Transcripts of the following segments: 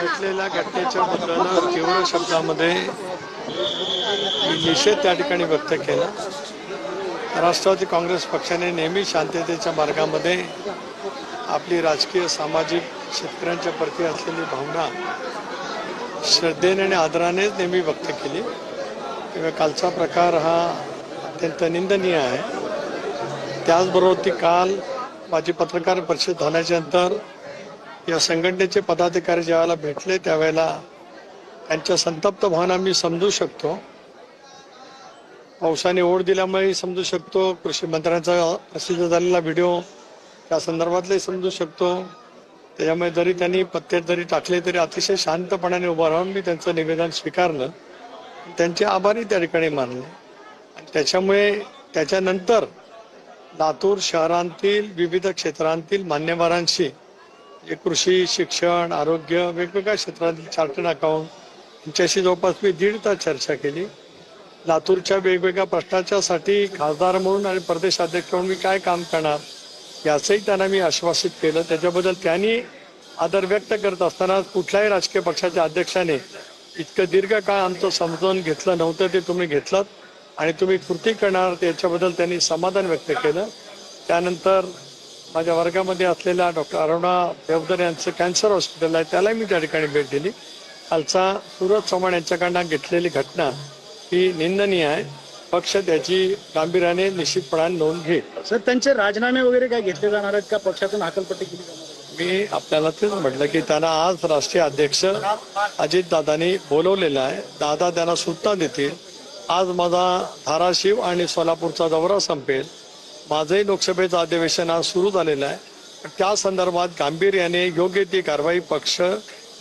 घडलेल्या घटनेच्या बद्दल तीव्र शब्दामध्ये निषेध त्या ठिकाणी व्यक्त केला. राष्ट्रवादी काँग्रेस पक्षाने नेहमी शांततेच्या मार्गामध्ये आपली राजकीय सामाजिक शेतकऱ्यांच्या प्रती असलेली भावना श्रद्धेने आणि आदरानेच नेहमी व्यक्त केली. तेव्हा कालचा प्रकार हा अत्यंत निंदनीय आहे. त्याचबरोबर ती काल माझी पत्रकार परिषद झाल्याच्यानंतर या संघटनेचे पदाधिकारी ज्यावेळेला भेटले त्यावेळेला त्यांच्या संतप्त भावना मी समजू शकतो. पावसाने ओढ दिल्यामुळे समजू शकतो. कृषी मंत्र्यांचा प्रसिद्ध झालेला व्हिडिओ त्या संदर्भातलाही समजू शकतो. त्याच्यामुळे जरी त्यांनी पत्ते जरी टाकले तरी अतिशय शांतपणाने उभं राहून मी त्यांचं निवेदन स्वीकारलं. त्यांचे आभारी त्या ठिकाणी मानले. आणि त्याच्यामुळे त्याच्यानंतर लातूर शहरांतील विविध क्षेत्रांतील मान्यवरांशी जे कृषी शिक्षण आरोग्य वेगवेगळ्या क्षेत्रातील चार्टर्ड अकाउंट यांच्याशी जवळपास मी दीड तास चर्चा केली. लातूरच्या वेगवेगळ्या प्रश्नाच्यासाठी खासदार म्हणून आणि प्रदेशाध्यक्ष म्हणून मी काय काम करणार याचंही त्यांना मी आश्वासित केलं. त्याच्याबद्दल त्यांनी आदर व्यक्त करत असताना कुठल्याही राजकीय पक्षाच्या अध्यक्षाने इतकं दीर्घकाळ आमचं समजावून घेतलं नव्हतं ते तुम्ही घेतलं आणि तुम्ही कृती करणार त्याच्याबद्दल त्यांनी समाधान व्यक्त केलं. त्यानंतर माझ्या वर्गामध्ये असलेल्या डॉक्टर अरुणा देवधर यांचं कॅन्सर हॉस्पिटल आहे. त्यालाही मी त्या ठिकाणी भेट दिली. कालचा सूरज चव्हाण यांच्याकडनं घेतलेली घटना ही निंदनीय आहे. पक्ष त्याची गांभीर्याने निश्चितपणाने नोंद घेईल. सर त्यांचे राजीनामे वगैरे काय घेतले जाणार आहेत का? पक्षातून हाकलपट्टी केली जाणार आहे? मी आपल्याला तेच म्हटलं की त्यांना आज राष्ट्रीय अध्यक्ष अजित दादांनी बोलवलेलं आहे. दादा त्यांना सूचना देतील. आज माझा धाराशिव आणि सोलापूरचा दौरा संपेल. माझंही लोकसभेचं अधिवेशन आज सुरू झालेलं आहे. त्या संदर्भात गांभीर्याने योग्य ती कारवाई पक्ष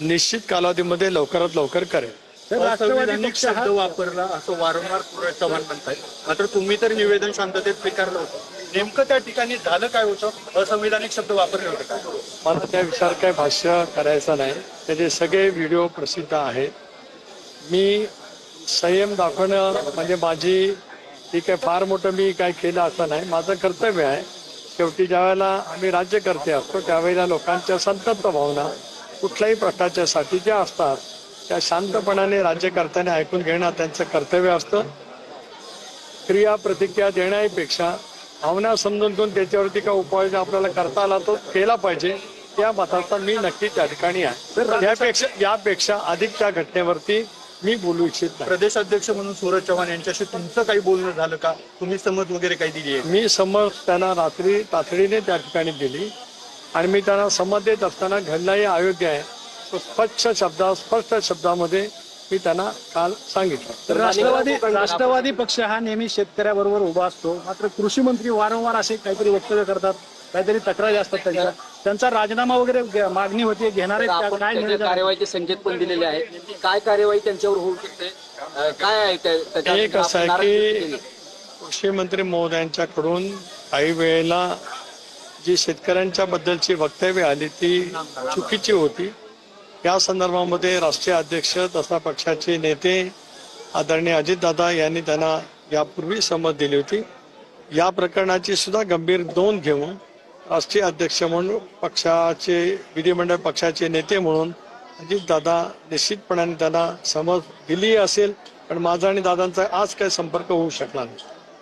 निश्चित कालावधीमध्ये लवकरात लवकर करेल. असंविधानिक शब्द वापरला असं वारंवार चव्हाण म्हणताय मात्र तुम्ही तर निवेदन शांततेत स्वीकारलं होतं. नेमकं त्या ठिकाणी झालं काय होतं? असंविधानिक शब्द वापरले होते काय मला त्या विषयावर काही भाष्य करायचं नाही. त्याचे सगळे व्हिडिओ प्रसिद्ध आहेत. मी संयम दाखवणं म्हणजे माझी ती काय फार मोठं मी काय केलं असं नाही. माझं कर्तव्य आहे. शेवटी ज्यावेळेला आम्ही राज्यकर्ते असतो त्यावेळेला लोकांच्या संतप्त भावना कुठल्याही प्रकारच्यासाठी ज्या असतात त्या शांतपणाने राज्यकर्त्याने ऐकून घेणं त्यांचं कर्तव्य असतं. क्रिया प्रतिक्रिया देण्यापेक्षा भावना समजून घेऊन त्याच्यावरती काय उपाय आपल्याला करता आला तो केला पाहिजे. त्या मताचा मी नक्की त्या ठिकाणी आहे. यापेक्षा यापेक्षा अधिक त्या घटनेवरती मी बोलू इच्छित नाही. प्रदेशाध्यक्ष म्हणून सूरज चव्हाण यांच्याशी तुमचं काही बोलणं झालं का? तुम्ही समज वगैरे काही दिली आहे. मी समज त्यांना रात्री तातडीने त्या ठिकाणी दिली आणि मी त्यांना समज देत असताना घडणंही अयोग्य आहे. तो स्पष्ट शब्दात स्पष्ट शब्दामध्ये मी त्यांना काल सांगितलं. तर राष्ट्रवादी राष्ट्रवादी पक्ष हा नेहमी शेतकऱ्याबरोबर उभा असतो. मात्र कृषी मंत्री वारंवार असे काहीतरी वक्तव्य करतात काहीतरी तक्रारी असतात त्यांच्या. त्यांचा राजीनामा वगैरे मागणी होती घेणार काय कार्यवाहीचे संकेत पण दिलेले आहेत. काय कार्यवाही त्यांच्यावर होऊ शकते? काय आहे एक असं आहे की. कृषी मंत्री महोदयांच्याकडून काही वेळेला जी शेतकऱ्यांच्या बद्दलची वक्तव्य आली ती चुकीची होती. या संदर्भामध्ये राष्ट्रीय अध्यक्ष तसा पक्षाचे नेते आदरणीय अजितदादा यांनी त्यांना यापूर्वी समज दिली होती. या प्रकरणाची सुद्धा गंभीर नोंद घेऊन राष्ट्रीय अध्यक्ष म्हणून पक्षाचे विधिमंडळ पक्षाचे नेते म्हणून अजितदादा निश्चितपणाने त्यांना समज दिली असेल पण माझा आणि दादांचा आज काही संपर्क होऊ शकला नाही.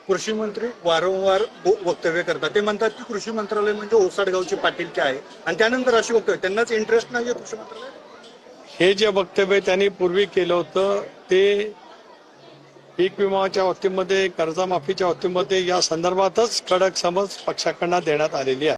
कृषी मंत्री वारंवार वक्तव्य करतात. ते म्हणतात की कृषी मंत्रालय म्हणजे ओसाडगावची पाटीलकी आहे. आणि त्यानंतर अशी वक्तव्य त्यांनाच इंटरेस्ट नाही कृषी मंत्रालय हे जे वक्तव्य त्यांनी पूर्वी केलं होतं ते पीक विमाच्या बाबतीमध्ये कर्जमाफीच्या बाबतीमध्ये या संदर्भातच कडक समज पक्षाकडनं देण्यात आलेली आहे.